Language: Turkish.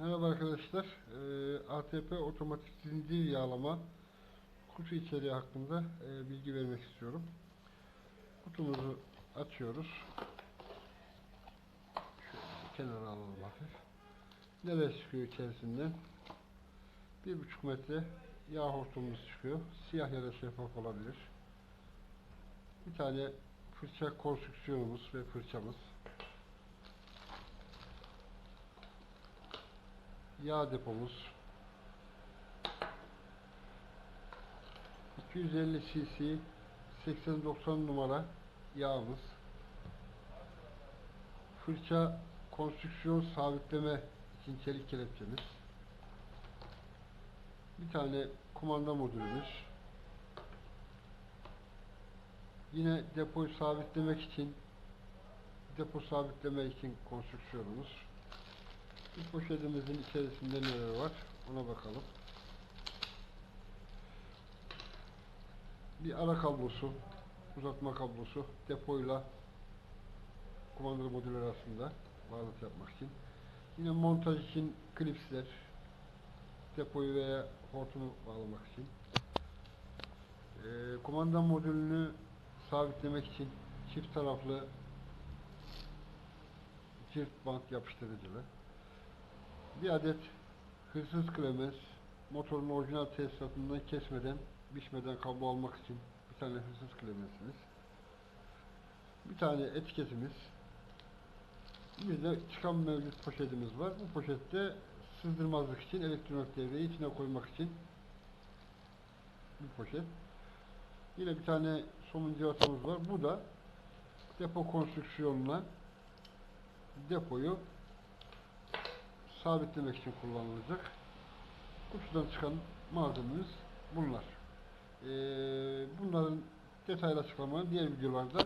Merhaba arkadaşlar. Ee, ATP otomatik zincir yağlama kutu içeriği hakkında e, bilgi vermek istiyorum. Kutumuzu açıyoruz. Şöyle kenara alalım hafif. Neler çıkıyor içerisinden? Bir buçuk metre yağ hortumumuz çıkıyor. Siyah ya da şeffaf olabilir. Bir tane fırça konstrüksiyonumuz ve fırçamız. Yağ depomuz. 250 cc 80-90 numara yağımız. Fırça konstrüksiyon sabitleme için çelik kelepçemiz. Bir tane kumanda modülümüz. Yine depoyu sabitlemek için depo sabitleme için konstrüksiyonumuz poşetimizin içerisinde neler var ona bakalım. Bir ara kablosu, uzatma kablosu, depoyla kumandalı modül arasında bağlantı yapmak için. Yine montaj için klipsler, depoyu veya hortumu bağlamak için. Ee, kumanda modülünü sabitlemek için çift taraflı cirt bant yapıştırıcılı. Bir adet hırsız klemens motorun orijinal tesisatından kesmeden, biçmeden kablo almak için bir tane hırsız klemensimiz. Bir tane etiketimiz. Bir de çıkan mevcut poşetimiz var. Bu poşette sızdırmazlık için elektronik devreyi içine koymak için bir poşet. Yine bir tane somun cıvatamız var. Bu da depo konstrüksiyonuna depoyu sabitlemek için kullanılacak. Kutudan çıkan malzememiz bunlar. Ee, bunların detaylı açıklamalarını diğer videolarda